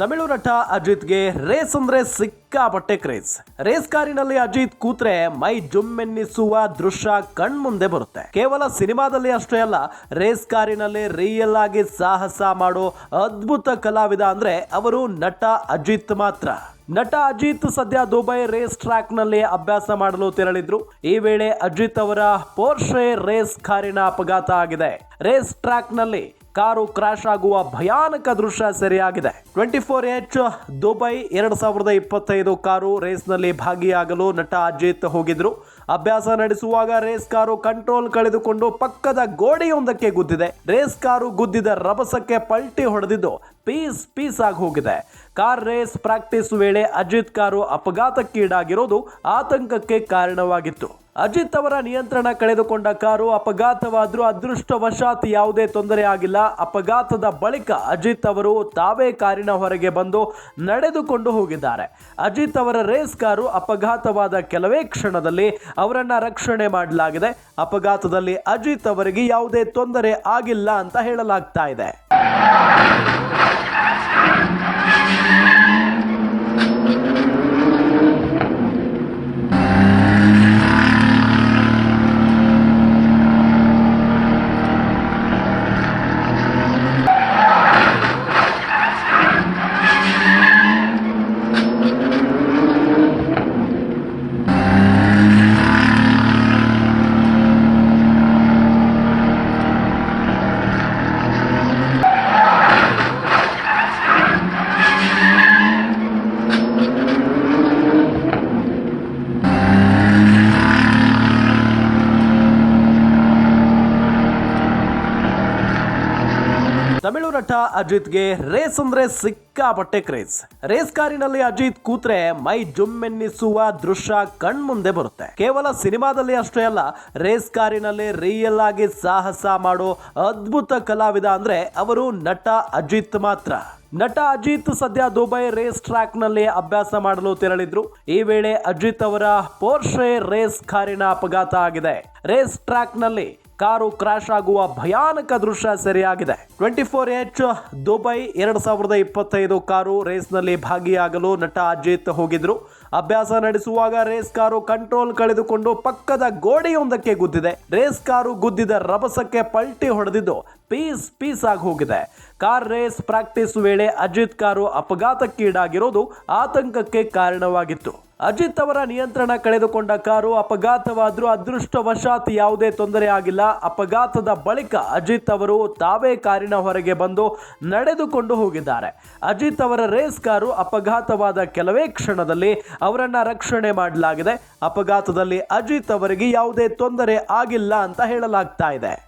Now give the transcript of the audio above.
ತಮಿಳು ನಟ ಅಜಿತ್ಗೆ ರೇಸ್ ಅಂದ್ರೆ ಸಿಕ್ಕಾಪಟ್ಟೆ ಕ್ರೇಜ್. ರೇಸ್ ಕಾರಿನಲ್ಲಿ ಅಜಿತ್ ಕೂತ್ರೆ ಮೈ ಜುಮ್ಮೆನ್ನಿಸುವ ದೃಶ್ಯ ಕಣ್ಮುಂದೆ ಬರುತ್ತೆ. ಕೇವಲ ಸಿನಿಮಾದಲ್ಲಿ ಅಷ್ಟೇ ಅಲ್ಲ, ರೇಸ್ ಕಾರಿನಲ್ಲಿ ರಿಯಲ್ ಆಗಿ ಸಾಹಸ ಮಾಡೋ ಅದ್ಭುತ ಕಲಾವಿದ ಅಂದ್ರೆ ಅವರು ನಟ ಅಜಿತ್ ಮಾತ್ರ. ನಟ ಅಜಿತ್ ಸದ್ಯ ದುಬೈ ರೇಸ್ ಟ್ರ್ಯಾಕ್ನಲ್ಲಿ ಅಭ್ಯಾಸ ಮಾಡಲು ತೆರಳಿದ್ರು. ಈ ವೇಳೆ ಅಜಿತ್ ಅವರ ಪೋರ್ಷೆ ರೇಸ್ ಕಾರಿನ ಅಪಘಾತ ಆಗಿದೆ. ರೇಸ್ ಟ್ರ್ಯಾಕ್ನಲ್ಲಿ ಕಾರು ಕ್ರಾಶ್ ಆಗುವ ಭಯಾನಕ ದೃಶ್ಯ ಸೆರೆಯಾಗಿದೆ. ಟ್ವೆಂಟಿ ಫೋರ್ ಎಚ್ ದುಬೈ ಎರಡ್ ಸಾವಿರದ ಇಪ್ಪತ್ತೈದು ಕಾರು ರೇಸ್ನಲ್ಲಿ ಭಾಗಿಯಾಗಲು ನಟ ಅಜಿತ್ ಹೋಗಿದ್ರು. ಅಭ್ಯಾಸ ನಡೆಸುವಾಗ ರೇಸ್ ಕಾರು ಕಂಟ್ರೋಲ್ ಕಳೆದುಕೊಂಡು ಪಕ್ಕದ ಗೋಡೆಯೊಂದಕ್ಕೆ ಗುದ್ದಿದೆ. ರೇಸ್ ಕಾರು ಗುದ್ದಿದ ರಭಸಕ್ಕೆ ಪಲ್ಟಿ ಹೊಡೆದಿದ್ದು ಪೀಸ್ ಪೀಸ್ ಆಗಿ ಹೋಗಿದೆ. ಕಾರ್ ರೇಸ್ ಪ್ರಾಕ್ಟೀಸ್ ವೇಳೆ ಅಜಿತ್ ಕಾರು ಅಪಘಾತಕ್ಕೀಡಾಗಿರೋದು ಆತಂಕಕ್ಕೆ ಕಾರಣವಾಗಿತ್ತು. ಅಜಿತ್ ಅವರ ನಿಯಂತ್ರಣ ಕಳೆದುಕೊಂಡ ಕಾರು ಅಪಘಾತವಾದರೂ ಅದೃಷ್ಟವಶಾತ್ ಯಾವುದೇ ತೊಂದರೆ ಆಗಿಲ್ಲ. ಅಪಘಾತದ ಬಳಿಕ ಅಜಿತ್ ಅವರು ತಾವೇ ಕಾರಿನ ಹೊರಗೆ ಬಂದು ನಡೆದುಕೊಂಡು ಹೋಗಿದ್ದಾರೆ. ಅಜಿತ್ ಅವರ ರೇಸ್ ಕಾರು ಅಪಘಾತವಾದ ಕೆಲವೇ ಕ್ಷಣದಲ್ಲಿ ಅವರನ್ನು ರಕ್ಷಣೆ ಮಾಡಲಾಗಿದೆ. ಅಪಘಾತದಲ್ಲಿ ಅಜಿತ್ ಅವರಿಗೆ ಯಾವುದೇ ತೊಂದರೆ ಆಗಿಲ್ಲ ಅಂತ ಹೇಳಲಾಗ್ತಾ ಇದೆ. Thank you. ಅಜಿತ್ಗೆ ರೇಸ್ ಅಂದ್ರೆ ಸಿಕ್ಕಾಪಟ್ಟೆ ಕ್ರೇಜ್. ರೇಸ್ ಕಾರಿನಲ್ಲಿ ಅಜಿತ್ ಕೂತ್ರೆ ಮೈ ಜುಮ್ಮೆನ್ನಿಸುವ ದೃಶ್ಯ ಕಣ್ಮುಂದೆ ಬರುತ್ತೆ. ಕೇವಲ ಸಿನಿಮಾದಲ್ಲಿ ಅಷ್ಟೇ ಅಲ್ಲ, ರೇಸ್ ಕಾರಿನಲ್ಲಿ ರಿಯಲ್ ಆಗಿ ಸಾಹಸ ಮಾಡೋ ಅದ್ಭುತ ಕಲಾವಿದ ಅಂದ್ರೆ ಅವರು ನಟ ಅಜಿತ್ ಮಾತ್ರ. ನಟ ಅಜಿತ್ ಸದ್ಯ ದುಬೈ ರೇಸ್ ಟ್ರ್ಯಾಕ್ನಲ್ಲಿ ಅಭ್ಯಾಸ ಮಾಡಲು ತೆರಳಿದ್ರು. ಈ ವೇಳೆ ಅಜಿತ್ ಅವರ ಪೋರ್ಷೆ ರೇಸ್ ಕಾರಿನ ಅಪಘಾತ ಆಗಿದೆ. ರೇಸ್ ಟ್ರ್ಯಾಕ್ನಲ್ಲಿ ಕಾರು ಕ್ರಾಶ್ ಆಗುವ ಭಯಾನಕ ದೃಶ್ಯ ಸೆರೆಯಾಗಿದೆ. ಟ್ವೆಂಟಿ ಫೋರ್ ಎಚ್ ದುಬೈ ಎರಡು ಸಾವಿರದ ಇಪ್ಪತ್ತೈದು ಕಾರು ರೇಸ್ನಲ್ಲಿ ಭಾಗಿಯಾಗಲು ನಟ ಅಜಿತ್ ಹೋಗಿದ್ರು. ಅಭ್ಯಾಸ ನಡೆಸುವಾಗ ರೇಸ್ ಕಾರು ಕಂಟ್ರೋಲ್ ಕಳೆದುಕೊಂಡು ಪಕ್ಕದ ಗೋಡೆಯೊಂದಕ್ಕೆ ಗುದ್ದಿದೆ. ರೇಸ್ ಕಾರು ಗುದ್ದಿದ ರಭಸಕ್ಕೆ ಪಲ್ಟಿ ಹೊಡೆದಿದ್ದು ಪೀಸ್ ಪೀಸ್ ಆಗಿ ಹೋಗಿದೆ. ಕಾರ್ ರೇಸ್ ಪ್ರಾಕ್ಟೀಸ್ ವೇಳೆ ಅಜಿತ್ ಕಾರು ಅಪಘಾತಕ್ಕೀಡಾಗಿರೋದು ಆತಂಕಕ್ಕೆ ಕಾರಣವಾಗಿತ್ತು. ಅಜಿತ್ ಅವರ ನಿಯಂತ್ರಣ ಕಳೆದುಕೊಂಡ ಕಾರು ಅಪಘಾತವಾದರೂ ಅದೃಷ್ಟವಶಾತ್ ಯಾವುದೇ ತೊಂದರೆ ಆಗಿಲ್ಲ. ಅಪಘಾತದ ಬಳಿಕ ಅಜಿತ್ ಅವರು ತಾವೇ ಕಾರಿನ ಹೊರಗೆ ಬಂದು ನಡೆದುಕೊಂಡು ಹೋಗಿದ್ದಾರೆ. ಅಜಿತ್ ಅವರ ರೇಸ್ ಕಾರು ಅಪಘಾತವಾದ ಕೆಲವೇ ಕ್ಷಣದಲ್ಲಿ ಅವರನ್ನು ರಕ್ಷಣೆ ಮಾಡಲಾಗಿದೆ. ಅಪಘಾತದಲ್ಲಿ ಅಜಿತ್ ಅವರಿಗೆ ಯಾವುದೇ ತೊಂದರೆ ಆಗಿಲ್ಲ ಅಂತ ಹೇಳಲಾಗ್ತಾ ಇದೆ.